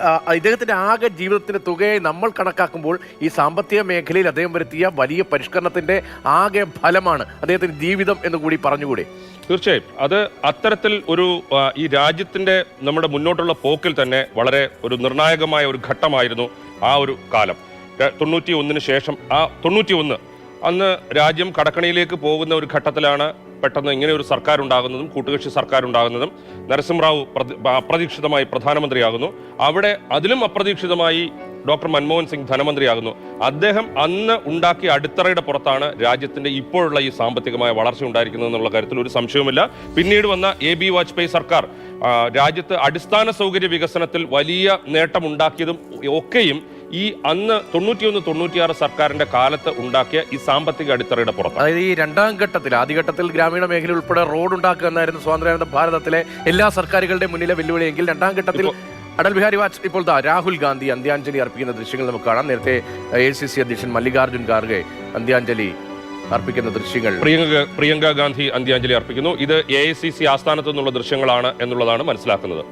ആ, ഇദ്ദേഹത്തിന്റെ ആകെ ജീവിതത്തിന്റെ തുകയെ നമ്മൾ കണക്കാക്കുമ്പോൾ ഈ സാമ്പത്തിക മേഖലയിൽ അദ്ദേഹം വരുത്തിയ വലിയ പരിഷ്കരണത്തിന്റെ ആകെ ഫലമാണ് അദ്ദേഹത്തിന്റെ ജീവിതം എന്ന് കൂടി പറഞ്ഞുകൂടെ? തീർച്ചയായും. അത് അത്തരത്തിൽ ഒരു ഈ രാജ്യത്തിന്റെ നമ്മുടെ മുന്നോട്ടുള്ള പോക്കിൽ തന്നെ വളരെ ഒരു നിർണായകമായ ഒരു ഘട്ടമായിരുന്നു ആ ഒരു കാലം. തൊണ്ണൂറ്റി ഒന്നിന് ശേഷം ആ തൊണ്ണൂറ്റി ഒന്ന് അന്ന് രാജ്യം കടക്കണിയിലേക്ക് പോകുന്ന ഒരു ഘട്ടത്തിലാണ് പെട്ടെന്ന് ഇങ്ങനെ ഒരു സർക്കാർ ഉണ്ടാകുന്നതും കൂട്ടുകക്ഷി സർക്കാർ ഉണ്ടാകുന്നതും നരസിംഹറാവു അപ്രതീക്ഷിതമായി പ്രധാനമന്ത്രിയാകുന്നു. അവിടെ അതിലും അപ്രതീക്ഷിതമായി ഡോക്ടർ മൻമോഹൻ സിംഗ് ധനമന്ത്രിയാകുന്നു. അദ്ദേഹം അന്ന് ഉണ്ടാക്കിയ അടിത്തറയുടെ പുറത്താണ് രാജ്യത്തിന്റെ ഇപ്പോഴുള്ള ഈ സാമ്പത്തികമായ വളർച്ച ഉണ്ടായിരിക്കുന്നത് എന്നുള്ള കാര്യത്തിൽ ഒരു സംശയവുമില്ല. പിന്നീട് വന്ന എ ബി വാജ്പേയി സർക്കാർ രാജ്യത്ത് അടിസ്ഥാന സൗകര്യ വികസനത്തിൽ വലിയ നേട്ടമുണ്ടാക്കിയതും ഒക്കെയും ഈ അന്ന് തൊണ്ണൂറ്റിയൊന്ന് തൊണ്ണൂറ്റിയാറ് സർക്കാരിന്റെ കാലത്ത് ഉണ്ടാക്കിയ ഈ സാമ്പത്തിക അടിത്തറയുടെ പുറത്ത് അതായത് ഈ രണ്ടാം ഘട്ടത്തിൽ ആദ്യഘട്ടത്തിൽ ഗ്രാമീണ മേഖല ഉൾപ്പെടെ റോഡ് ഉണ്ടാക്കുക എന്നായിരുന്നു സ്വാതന്ത്ര്യാനന്ദ ഭാരതത്തിലെ എല്ലാ സർക്കാരുകളുടെ മുന്നിലെ വെല്ലുവിളിയെങ്കിൽ രണ്ടാം ഘട്ടത്തിൽ അടൽ ബിഹാരി വാജ്പേയി ഇപ്പോൾ താ രാഹുൽ ഗാന്ധി അന്ത്യാഞ്ജലി അർപ്പിക്കുന്ന ദൃശ്യങ്ങൾ നമുക്ക് കാണാം. നേരത്തെ എ സി സി അധ്യക്ഷൻ മല്ലികാർജുൻ ഖാർഗെ അന്ത്യാഞ്ജലി അർപ്പിക്കുന്ന ദൃശ്യങ്ങൾ. പ്രിയങ്ക പ്രിയങ്ക ഗാന്ധി അന്ത്യാഞ്ജലി അർപ്പിക്കുന്നു. ഇത് എ ഐ സി സി ആസ്ഥാനത്തു നിന്നുള്ള ദൃശ്യങ്ങളാണ് എന്നുള്ളതാണ് മനസ്സിലാക്കുന്നത്.